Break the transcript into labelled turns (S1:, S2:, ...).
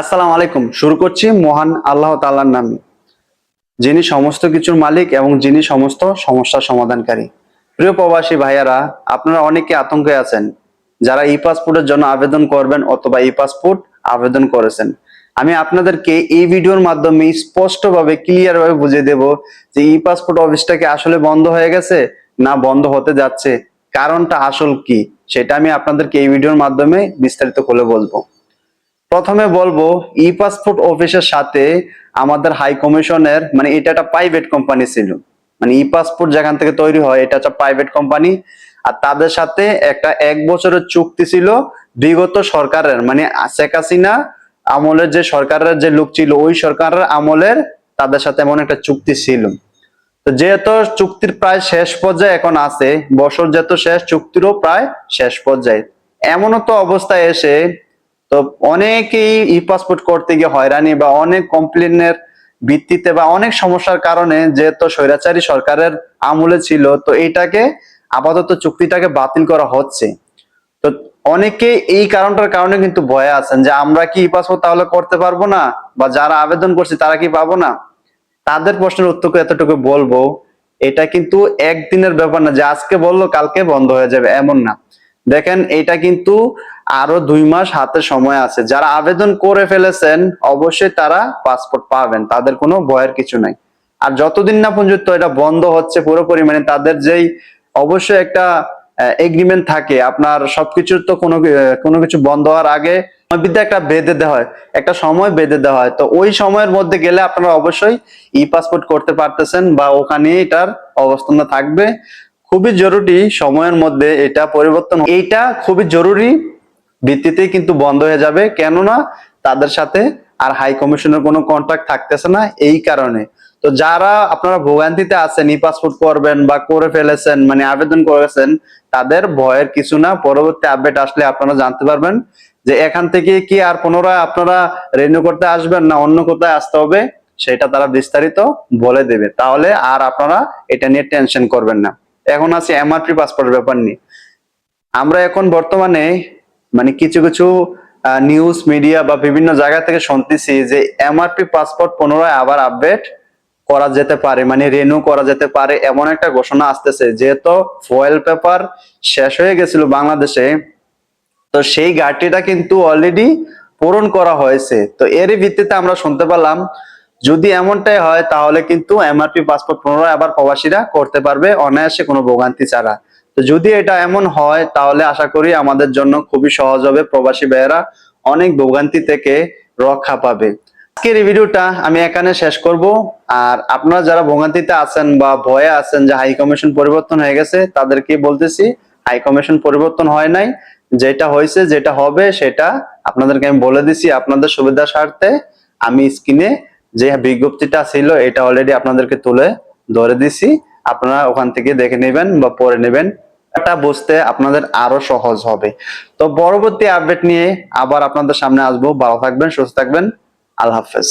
S1: আসসালামু আলাইকুম। শুরু করছি মহান আল্লাহ তাআলার নামে, যিনি সমস্ত কিছুর মালিক এবং যিনি সমস্ত সমস্যার সমাধানকারী। প্রিয় প্রবাসী ভাইয়ারা, আপনারা অনেকে আতঙ্কে আছেন, যারা ই পাসপোর্টের জন্য আবেদন করবেন অথবা ই পাসপোর্ট আবেদন করেছেন। আমি আপনাদেরকে এই ভিডিওর মাধ্যমে স্পষ্টভাবে ক্লিয়ার ভাবে বুঝিয়ে দেব যে ই পাসপোর্ট অফিসটাকে আসলে বন্ধ হয়ে গেছে না বন্ধ হতে যাচ্ছে, কারণটা আসল কি, সেটা আমি আপনাদেরকে এই ভিডিওর মাধ্যমে বিস্তারিত করে বলব। প্রথমে বলব ই পাসপোর্ট অফিসের সাথে আমাদের হাই কমিশনের মানে এটা একটা প্রাইভেট কোম্পানি ছিল। মানে ই পাসপোর্ট যেখান থেকে তৈরি হয়, এটা একটা প্রাইভেট কোম্পানি আর তাদের সাথে একটা এক বছরের চুক্তি ছিল বিগত সরকারের মানে শেখ হাসিনা আমলের যে সরকারের যে লোক ছিল, ওই সরকারের আমলের তাদের সাথে এমন একটা চুক্তি ছিল। তো যেহেতু চুক্তির প্রায় শেষ পর্যায়ে এখন আছে, বছর যেহেতু শেষ, চুক্তিরও প্রায় শেষ পর্যায়ে। এমনও তো অবস্থায় এসে তো অনেকেই ই পাসপোর্ট করতে গিয়ে হয়রানি বা অনেক কমপ্লেনের ভিত্তিতে বা অনেক সমস্যার কারণে যেহেতু স্বৈরাচারী সরকারের আমলে ছিল, তো এইটাকে আপাতত চুক্তিটাকে বাতিল করা হচ্ছে। তো অনেকে এই কারণটার কারণে কিন্তু ভয়ে আছেন যে আমরা কি ই পাসপোর্ট তাহলে করতে পারব না? বা যারা আবেদন করছে তারা কি পাবো না? তাদের প্রশ্নের উত্তর এতটুকু বলব? এটা কিন্তু একদিনের ব্যাপার না যে আজকে বলল, কালকে বন্ধ হয়ে যাবে, এমন না। দেখেন, এটা কিন্তু আরও দুই মাস হাতে সময় আছে। যারা আবেদন করে ফেলেছেন, অবশ্যই তারা পাসপোর্ট পাবেন, তাদের কোনো ভয়ের কিছু নাই। আর যতদিন না পর্যন্ত এটা বন্ধ হচ্ছে পুরোপুরি মানে তাদের যেই অবশ্যই একটা এগ্রিমেন্ট থাকে, আপনার সবকিছুর তো কোনো কোনো কিছু বন্ধ হওয়ার আগে বিদ্যা একটা বেঁধে দেওয়া হয়, একটা সময় বেঁধে দেওয়া হয়। তো ওই সময়ের মধ্যে গেলে আপনারা অবশ্যই ই পাসপোর্ট করতে পারতেছেন বা ওখানে এটার অবস্থান থাকবে। খুবই জরুরি সময়ের মধ্যে এটা পরিবর্তন এইটা খুবই জরুরি। ভিত্তিতেই কিন্তু বন্ধ হয়ে যাবে। কেননা তাদের সাথে আর হাই কমিশনের কোনো কন্ট্যাক্ট থাকতেছে না এই কারণে। তো যারা আপনারা ভোগান্তিতে আছেন, ই পাসপোর্ট করবেন বা করে ফেলেছেন মানে আবেদন করেছেন, তাদের ভয়ের কিছু না। পরবর্তী আপডেট আসলে আপনারা জানতে পারবেন যে এখান থেকে কি আর পুনরায় আপনারা রেনিউ করতে আসবেন না অন্য কোথায় আসতে হবে, সেটা তারা বিস্তারিত বলে দেবে। তাহলে আর আপনারা এটা নিয়ে টেনশন করবেন না। এখন আছে এমআরপি পাসপোর্টের ব্যাপার নিয়ে। আমরা এখন বর্তমানে মানে কিছু কিছু নিউজ মিডিয়া বা বিভিন্ন জায়গা থেকে শুনতেছি যে এমআরপি পাসপোর্ট পুনরায় আবার আপডেট করা যেতে পারে মানে রেনু করা যেতে পারে এমন একটা ঘোষণা আসতেছে। যেহেতু ফয়েল পেপার শেষ হয়ে গেছিল বাংলাদেশে, তো সেই ঘাটতিটা কিন্তু অলরেডি পূরণ করা হয়েছে। তো এরই ভিত্তিতে আমরা শুনতে পেলাম যদি এমনটাই হয়, তাহলে কিন্তু এমআরপি পাসপোর্ট পুনরায় আবার প্রবাসীরা করতে পারবে, অনায়াসে কোনো ভোগান্তি ছাড়া। তো যদি এটা এমন হয়, তাহলে আশা করি আমাদের জন্য খুবই সহজ হবে, প্রবাসী ভাইয়েরা অনেক ভোগান্তি থেকে রক্ষা পাবে। আজকের এই ভিডিওটা আমি এখানে শেষ করব। আর আপনারা যারা ভোগান্তিতে আছেন বা ভয়ে আছেন যে হাই কমিশন পরিবর্তন হয়ে গেছে, তাদেরকে বলতেছি হাই কমিশন পরিবর্তন হয় নাই। যেটা হয়েছে, যেটা হবে, সেটা আপনাদেরকে আমি বলে দিছি আপনাদের সুবিধা স্বার্থে। আমি স্ক্রিনে যে বিজ্ঞপ্তিটা ছিল, এটা অলরেডি আপনাদেরকে তুলে ধরে দিছি। আপনারা ওখান থেকে দেখে নেবেন বা পড়ে নেবেন। এটা বুঝতে আপনাদের আরও সহজ হবে। তো পরবর্তী আপডেট নিয়ে আবার আপনাদের সামনে আসব। ভালো থাকবেন, সুস্থ থাকবেন। আল্লাহ হাফেজ।